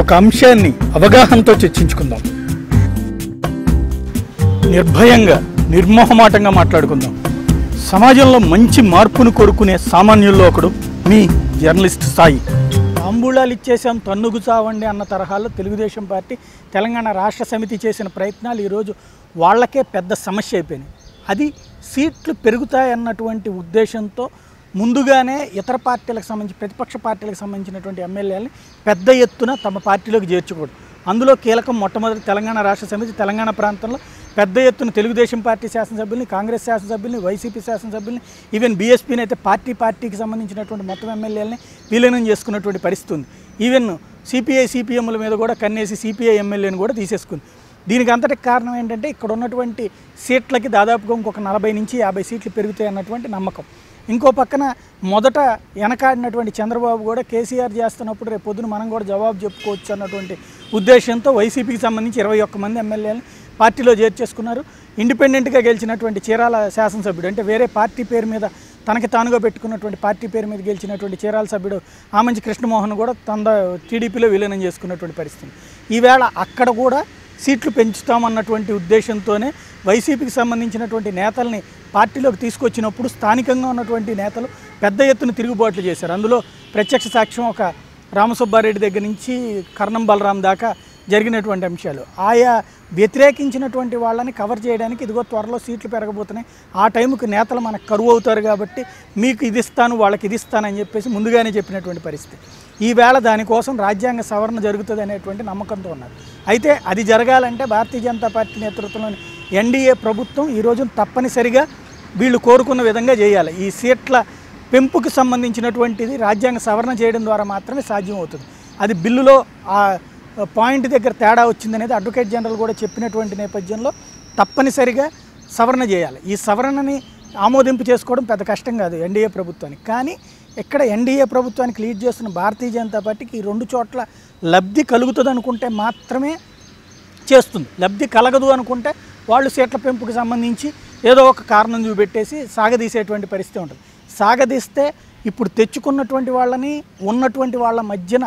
ఒక అంశాన్ని అవగాహనతో చర్చించుకుందాం. నిర్భయంగా నిర్మోహమాటంగా మాట్లాడుకుందాం. సమాజంలో మంచి మార్పును కోరుకునే సామాన్యుల్లో ఒకడు మీ జర్నలిస్ట్ సాయి. తాంబూలాలు ఇచ్చేసాం తన్నుగు చావండి అన్న తరహాలో తెలుగుదేశం పార్టీ తెలంగాణ రాష్ట్ర సమితి చేసిన ప్రయత్నాలు ఈరోజు వాళ్ళకే పెద్ద సమస్య అయిపోయినాయి. అది సీట్లు పెరుగుతాయన్నటువంటి ఉద్దేశంతో ముందుగానే ఇతర పార్టీలకు సంబంధించి ప్రతిపక్ష పార్టీలకు సంబంధించినటువంటి ఎమ్మెల్యేలని పెద్ద ఎత్తున తమ పార్టీలోకి చేర్చకూడదు. అందులో కీలకం మొట్టమొదటి తెలంగాణ రాష్ట్ర సమితి తెలంగాణ ప్రాంతంలో పెద్ద ఎత్తున తెలుగుదేశం పార్టీ శాసనసభ్యుల్ని కాంగ్రెస్ శాసనసభ్యుల్ని వైసీపీ శాసనసభ్యుల్ని ఈవెన్ బీఎస్పీని అయితే పార్టీ పార్టీకి సంబంధించినటువంటి మొత్తం ఎమ్మెల్యేలని విలీనం చేసుకున్నటువంటి పరిస్థితి ఉంది. ఈవెన్ సిపిఐ సిపిఎంల మీద కూడా కన్నేసి సిపిఐ ఎమ్మెల్యేని కూడా తీసేసుకుంది. దీనికి అంతటి కారణం ఏంటంటే ఇక్కడ ఉన్నటువంటి సీట్లకి దాదాపుగా ఇంకొక నలభై నుంచి యాభై సీట్లు పెరుగుతాయి అన్నటువంటి నమ్మకం. ఇంకో పక్కన మొదట వెనకాడినటువంటి చంద్రబాబు కూడా కేసీఆర్ చేస్తున్నప్పుడు రేపు పొద్దున మనం కూడా జవాబు చెప్పుకోవచ్చు అన్నటువంటి ఉద్దేశంతో వైసీపీకి సంబంధించి ఇరవై ఒక్క మంది ఎమ్మెల్యేలను పార్టీలో చేర్చేసుకున్నారు. ఇండిపెండెంట్గా గెలిచినటువంటి చీరాల శాసనసభ్యుడు అంటే వేరే పార్టీ పేరు మీద తనకి తానుగా పెట్టుకున్నటువంటి పార్టీ పేరు మీద గెలిచినటువంటి చీరాల సభ్యుడు ఆమంచి కృష్ణమోహన్ కూడా తన టీడీపీలో విలీనం చేసుకున్నటువంటి పరిస్థితి. ఈవేళ అక్కడ కూడా సీట్లు పెంచుతామన్నటువంటి ఉద్దేశంతోనే వైసీపీకి సంబంధించినటువంటి నేతల్ని పార్టీలోకి తీసుకొచ్చినప్పుడు స్థానికంగా ఉన్నటువంటి నేతలు పెద్ద ఎత్తున తిరుగుబాట్లు చేశారు. అందులో ప్రత్యక్ష సాక్ష్యం ఒక రామసుబ్బారెడ్డి దగ్గర నుంచి కర్ణం బలరాం దాకా జరిగినటువంటి అంశాలు. ఆయా వ్యతిరేకించినటువంటి వాళ్ళని కవర్ చేయడానికి ఇదిగో త్వరలో సీట్లు పెరగబోతున్నాయి. ఆ టైంకి నేతలు మనకు కరువు అవుతారు కాబట్టి మీకు ఇది ఇస్తాను వాళ్ళకి ఇది ఇస్తానని చెప్పేసి ముందుగానే చెప్పినటువంటి పరిస్థితి. ఈవేళ దానికోసం రాజ్యాంగ సవరణ జరుగుతుంది అనేటువంటి నమ్మకంతో ఉన్నారు. అయితే అది జరగాలంటే భారతీయ జనతా పార్టీ నేతృత్వంలోని ఎన్డీఏ ప్రభుత్వం ఈరోజు తప్పనిసరిగా వీళ్ళు కోరుకున్న విధంగా చేయాలి. ఈ సీట్ల పెంపుకు సంబంధించినటువంటిది రాజ్యాంగ సవరణ చేయడం ద్వారా మాత్రమే సాధ్యం అవుతుంది అది బిల్లులో ఆ పాయింట్ దగ్గర తేడా వచ్చిందనేది అడ్వకేట్ జనరల్ కూడా చెప్పినటువంటి నేపథ్యంలో తప్పనిసరిగా సవరణ చేయాలి. ఈ సవరణని ఆమోదింపు చేసుకోవడం పెద్ద కష్టం కాదు ఎన్డీఏ ప్రభుత్వానికి. కానీ ఇక్కడ ఎన్డీఏ ప్రభుత్వానికి లీడ్ చేస్తున్న భారతీయ జనతా పార్టీకి ఈ రెండు చోట్ల లబ్ధి కలుగుతుంది అనుకుంటే మాత్రమే చేస్తుంది. లబ్ధి కలగదు అనుకుంటే వాళ్ళు సీట్ల పెంపుకు సంబంధించి ఏదో ఒక కారణం చూపెట్టేసి సాగదీసేటువంటి పరిస్థితి ఉంటుంది. సాగదీస్తే ఇప్పుడు తెచ్చుకున్నటువంటి వాళ్ళని ఉన్నటువంటి వాళ్ళ మధ్యన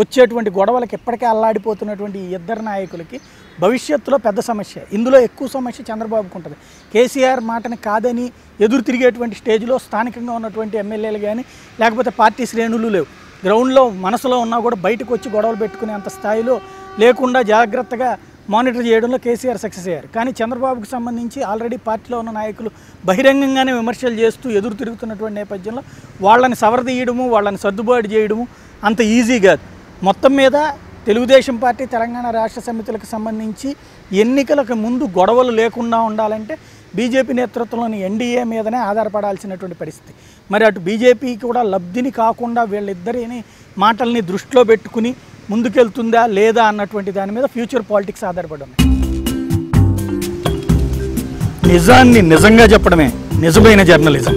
వచ్చేటువంటి గొడవలకు ఇప్పటికే అల్లాడిపోతున్నటువంటి ఈ ఇద్దరు నాయకులకి భవిష్యత్తులో పెద్ద సమస్య. ఇందులో ఎక్కువ సమస్య చంద్రబాబుకు ఉంటుంది. కేసీఆర్ మాటని కాదని ఎదురు తిరిగేటువంటి స్టేజ్లో స్థానికంగా ఉన్నటువంటి ఎమ్మెల్యేలు కానీ లేకపోతే పార్టీ శ్రేణులు లేవు. గ్రౌండ్లో మనసులో ఉన్నా కూడా బయటకు వచ్చి గొడవలు పెట్టుకునే అంత స్థాయిలో లేకుండా జాగ్రత్తగా మానిటర్ చేయడంలో కేసీఆర్ సక్సెస్ అయ్యారు. కానీ చంద్రబాబుకు సంబంధించి ఆల్రెడీ పార్టీలో ఉన్న నాయకులు బహిరంగంగానే విమర్శలు చేస్తూ ఎదురు తిరుగుతున్నటువంటి నేపథ్యంలో వాళ్ళని సవరదీయడము వాళ్ళని సర్దుబాటు చేయడము అంత ఈజీ కాదు. మొత్తం మీద తెలుగుదేశం పార్టీ తెలంగాణ రాష్ట్ర సమితులకు సంబంధించి ఎన్నికలకు ముందు గొడవలు లేకుండా ఉండాలంటే బీజేపీ నేతృత్వంలోని ఎన్డీఏ మీదనే ఆధారపడాల్సినటువంటి పరిస్థితి. మరి అటు బీజేపీ కూడా లబ్ధిని కాకుండా వీళ్ళిద్దరిని మాటల్ని దృష్టిలో పెట్టుకుని ముందుకెళ్తుందా లేదా అన్నటువంటి దాని మీద ఫ్యూచర్ పాలిటిక్స్ ఆధారపడి ఉన్నాయి. నిజాన్ని నిజంగా చెప్పడమే నిజమైన జర్నలిజం.